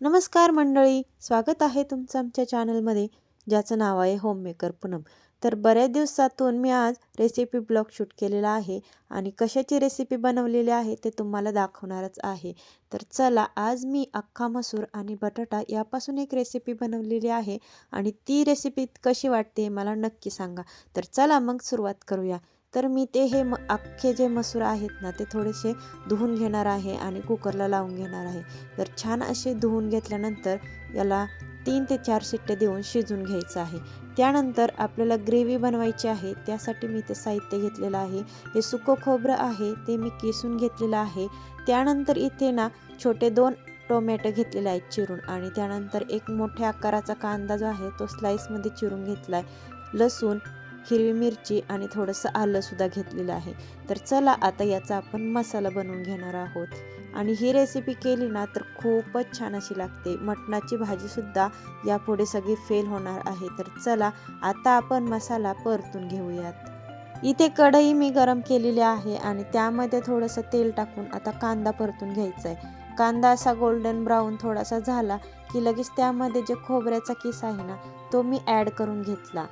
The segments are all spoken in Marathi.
नमस्कार मंडळी स्वागत आहे तुमचं आमच्या चॅनलमध्ये ज्याचं नाव आहे होममेकर पूनम तर बऱ्याच दिवसातून मी आज रेसिपी ब्लॉग शूट केलेला आहे आणि कशाची रेसिपी बनवलेली आहे ते तुम्हाला दाखवणारच आहे. तर चला आज मी अख्खा मसूर आणि बटाटा यापासून एक रेसिपी बनवलेली आहे आणि ती रेसिपी कशी वाटते मला नक्की सांगा. तर चला मग सुरुवात करूया. तर मी ते हे म अख्खे जे मसूर आहेत ना ते थोडेसे धुवून घेणार आहे आणि कुकरला लावून घेणार आहे. तर छान असे धुवून घेतल्यानंतर याला तीन ते चार शिट्टे देऊन शिजून घ्यायचं आहे. त्यानंतर आपल्याला ग्रेव्ही बनवायची आहे. त्यासाठी मी ते साहित्य घेतलेलं आहे. हे सुकं खोबरं आहे ते मी किसून घेतलेलं आहे. त्यानंतर इथे ना छोटे दोन टोमॅटो घेतलेले आहेत चिरून आणि त्यानंतर एक मोठ्या आकाराचा कांदा जो आहे तो स्लाईसमध्ये चिरून घेतला आहे लसूण हिरवी मिरची आणि थोडंसं आलंसुद्धा घेतलेलं आहे. तर चला आता याचा आपण मसाला बनवून घेणार आहोत. आणि ही रेसिपी केली ना तर खूपच छान अशी लागते. मटणाची भाजीसुद्धा यापुढे सगळी फेल होणार आहे. तर चला आता आपण मसाला परतून घेऊयात. इथे कढई मी गरम केलेली आहे आणि त्यामध्ये थोडंसं तेल टाकून आता कांदा परतून घ्यायचा आहे कांदा असा गोल्डन ब्राऊन थोडासा झाला की लगेच त्यामध्ये जे खोबऱ्याचा किस आहे ना तो मी ॲड करून घेतला.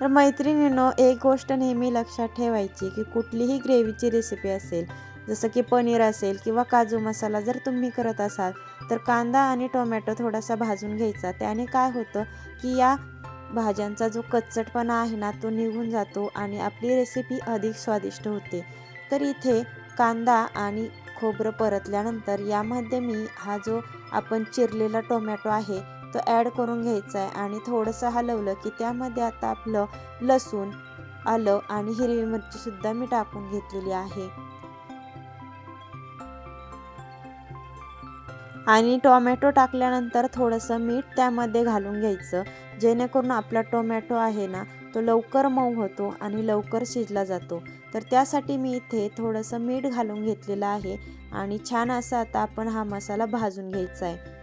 तर मैत्रिणींनो एक गोष्ट नेहमी लक्षात ठेवायची की कुठलीही ग्रेव्हीची रेसिपी असेल जसं की पनीर असेल किंवा काजू मसाला जर तुम्ही करत असाल तर कांदा आणि टोमॅटो थोडासा भाजून घ्यायचा. त्याने काय होतं की या भाज्यांचा जो कच्चटपणा आहे ना तो निघून जातो आणि आपली रेसिपी अधिक स्वादिष्ट होते. तर इथे कांदा आणि खोबरं परतल्यानंतर यामध्ये मी हा जो आपण चिरलेला टोमॅटो आहे तो ॲड करून घ्यायचा आहे आणि थोडंसं हलवलं की त्यामध्ये आता आपलं लसूण आलं आणि हिरवी मिरचीसुद्धा मी टाकून घेतलेली आहे. आणि टोमॅटो टाकल्यानंतर थोडंसं मीठ त्यामध्ये घालून घ्यायचं. जेणेकरून आपला टोमॅटो आहे ना तो लवकर मऊ होतो आणि लवकर शिजला जातो. तर त्यासाठी मी इथे थोडंसं मीठ घालून घेतलेलं आहे. आणि छान असा आता आपण हा मसाला भाजून घ्यायचा आहे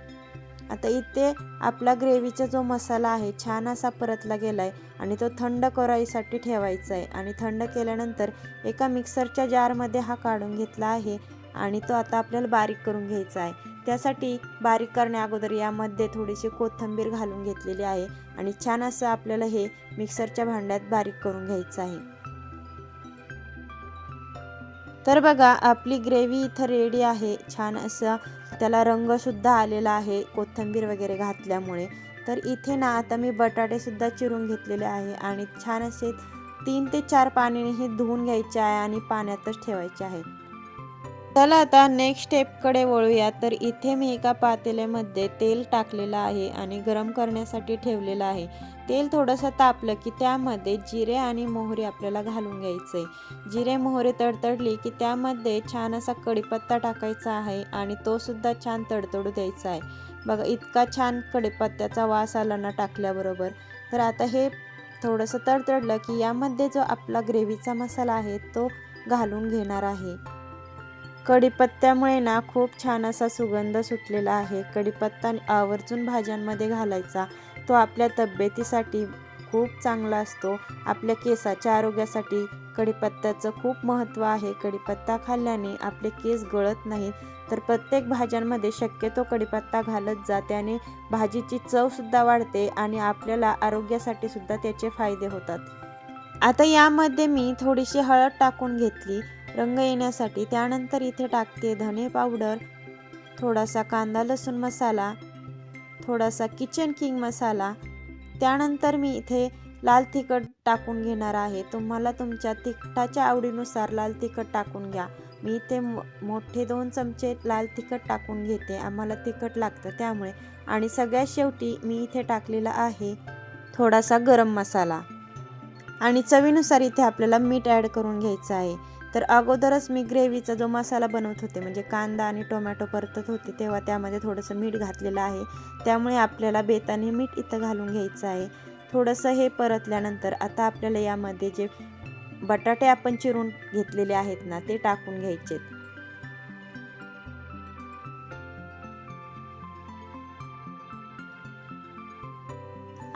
आता इथे आपला ग्रेव्हीचा जो मसाला आहे छान असा परतला गेला आहे आणि तो थंड कराईसाठी ठेवायचा आहे. आणि थंड केल्यानंतर एका मिक्सरच्या जारमध्ये हा काढून घेतला आहे आणि तो आता आपल्याला बारीक करून घ्यायचा आहे. त्यासाठी बारीक करण्या अगोदर यामध्ये थोडीशी कोथिंबीर घालून घेतलेली आहे आणि छान असं आपल्याला हे मिक्सरच्या भांड्यात बारीक करून घ्यायचं आहे. तर बघा आपली ग्रेव्ही इथं रेडी आहे. छान असं त्याला रंगसुद्धा आलेला आहे कोथिंबीर वगैरे घातल्यामुळे. तर इथे ना आता मी बटाटेसुद्धा चिरून घेतलेले आहे आणि छान असे तीन ते चार पाण्याने हे धुवून घ्यायचे आहे आणि पाण्यातच ठेवायचे आहे. चला आता नेक्स्ट स्टेपकडे वळूया. तर इथे मी एका पातेल्यामध्ये तेल टाकलेलं आहे आणि गरम करण्यासाठी ठेवलेलं आहे. तेल थोडंसं तापलं की त्यामध्ये जिरे आणि मोहरी आपल्याला घालून घ्यायचं. आहे जिरे मोहरी तडतडली की त्यामध्ये छान असा कढीपत्ता टाकायचा आहे आणि तोसुद्धा छान तडतडू द्यायचा आहे. बघा इतका छान कढीपत्त्याचा वास आला ना टाकल्याबरोबर. तर आता हे थोडंसं तडतडलं की यामध्ये जो आपला ग्रेव्हीचा मसाला आहे तो घालून घेणार आहे. कढीपत्त्यामुळे ना खूप छान असा सुगंध सुटलेला आहे. कढीपत्ता आवर्जून भाज्यांमध्ये घालायचा. तो आपल्या तब्येतीसाठी खूप चांगला असतो. आपल्या केसाच्या आरोग्यासाठी कढीपत्त्याचं खूप महत्त्व आहे. कढीपत्ता खाल्ल्याने आपले केस गळत नाहीत. तर प्रत्येक भाज्यांमध्ये शक्यतो कढीपत्ता घालत जा. त्याने भाजीची चवसुद्धा वाढते आणि आपल्याला आरोग्यासाठी सुद्धा त्याचे फायदे होतात. आता यामध्ये मी थोडीशी हळद टाकून घेतली रंग येण्यासाठी. त्यानंतर इथे टाकते धने पावडर थोडासा कांदा लसूण मसाला थोडासा किचन किंग मसाला. त्यानंतर मी इथे लाल तिखट टाकून घेणार आहे. तुम्हाला तुमच्या तिखटाच्या आवडीनुसार लाल तिखट टाकून घ्या. मी इथे मोठे दोन चमचे लाल तिखट टाकून घेते. आम्हाला तिखट लागतं त्यामुळे. आणि सगळ्यात शेवटी मी इथे टाकलेला आहे थोडासा गरम मसाला. आणि चवीनुसार इथे आपल्याला मीठ ॲड करून घ्यायचं आहे. तर अगोदरच मी ग्रेव्हीचा जो मसाला बनवत होते म्हणजे कांदा आणि टोमॅटो परतत होते तेव्हा त्यामध्ये थोडंसं मीठ घातलेलं आहे. त्यामुळे आपल्याला बेताने मीठ इथं घालून घ्यायचं आहे. थोडंसं हे परतल्यानंतर आता आपल्याला यामध्ये जे बटाटे आपण चिरून घेतलेले आहेत ना ते टाकून घ्यायचे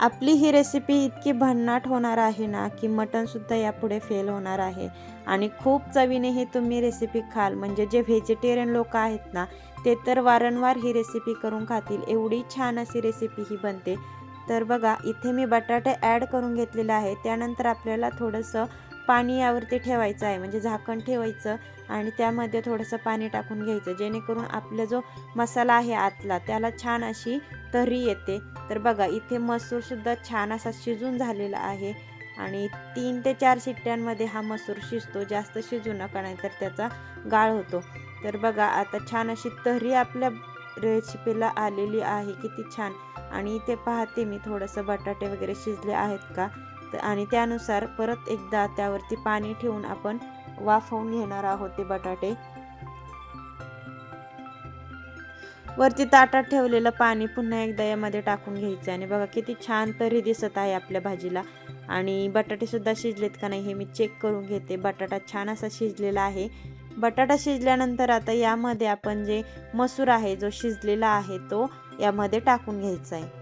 आपली ही रेसिपी इतकी भन्नाट होणार आहे ना की मटणसुद्धा यापुढे फेल होणार आहे. आणि खूप चवीने ही तुम्ही रेसिपी खाल. म्हणजे जे व्हेजिटेरियन लोक आहेत ना ते तर वारंवार ही रेसिपी करून खातील. एवढी छान अशी रेसिपी ही बनते. तर बघा इथे मी बटाटे ॲड करून घेतलेला आहे. त्यानंतर आपल्याला थोडंसं पाणी यावरती ठेवायचं आहे. म्हणजे झाकण ठेवायचं. आणि त्यामध्ये थोडंसं पाणी टाकून घ्यायचं. जेणेकरून आपला जो मसाला आहे आतला त्याला छान अशी तर्री येते. तर बघा इथे मसूरसुद्धा छान असा शिजून झालेला आहे. आणि तीन ते चार शिट्ट्यांमध्ये हा मसूर शिजतो. जास्त शिजू नका नाही तर त्याचा गाळ होतो. तर बघा आता छान अशी तर्री आपल्या रेसिपीला आलेली आहे. किती छान. आणि इथे पाहते मी थोडंसं बटाटे वगैरे शिजले आहेत का? तर आणि त्यानुसार परत एकदा त्यावरती पाणी ठेवून आपण वाफवून घेणार आहोत ते बटाटे. वरती ताटात ठेवलेलं पाणी पुन्हा एकदा यामध्ये टाकून घ्यायचं आणि बघा किती छान तरी दिसत आहे आपल्या भाजीला. आणि बटाटे सुद्धा शिजलेत का नाही हे मी चेक करून घेते. बटाटा छान असा शिजलेला आहे. बटाटा शिजल्यानंतर आता यामध्ये आपण जे मसूर आहे जो शिजलेला आहे तो यामध्ये टाकून घ्यायचा आहे.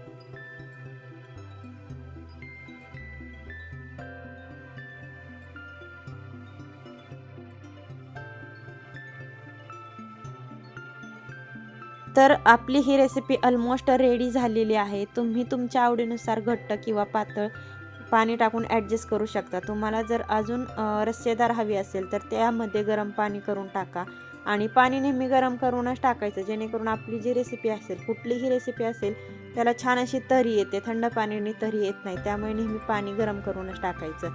तर आपली ही रेसिपी ऑलमोस्ट रेडी झालेली आहे. तुम्ही तुमच्या आवडीनुसार घट्ट किंवा पातळ पाणी टाकून ॲडजस्ट करू शकता. तुम्हाला जर अजून रस्सेदार हवी असेल तर त्यामध्ये गरम पाणी करून टाका आणि पाणी नेहमी गरम करूनच टाकायचं. जेणेकरून आपली जी रेसिपी असेल कुठलीही रेसिपी असेल त्याला छान अशी तरी येते. थंड पाण्याने तरी येत नाही. त्यामुळे नेहमी पाणी गरम करूनच टाकायचं.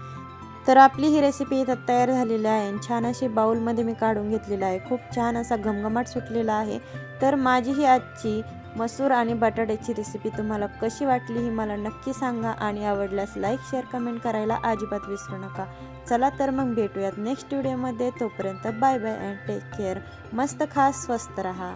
तर आपली ही रेसिपी इथं तयार झालेली आहे. आणि छान अशी बाऊलमध्ये मी काढून घेतलेला आहे. खूप छान असा घमघमाट सुटलेला आहे. तर माझी ही आजची मसूर आणि बटाट्याची रेसिपी तुम्हाला कशी वाटली ही मला नक्की सांगा. आणि आवडल्यास लाईक शेअर कमेंट करायला अजिबात विसरू नका. चला तर मग भेटूयात नेक्स्ट व्हिडिओमध्ये तोपर्यंत bye bye and take care मस्त खास स्वस्त रहा.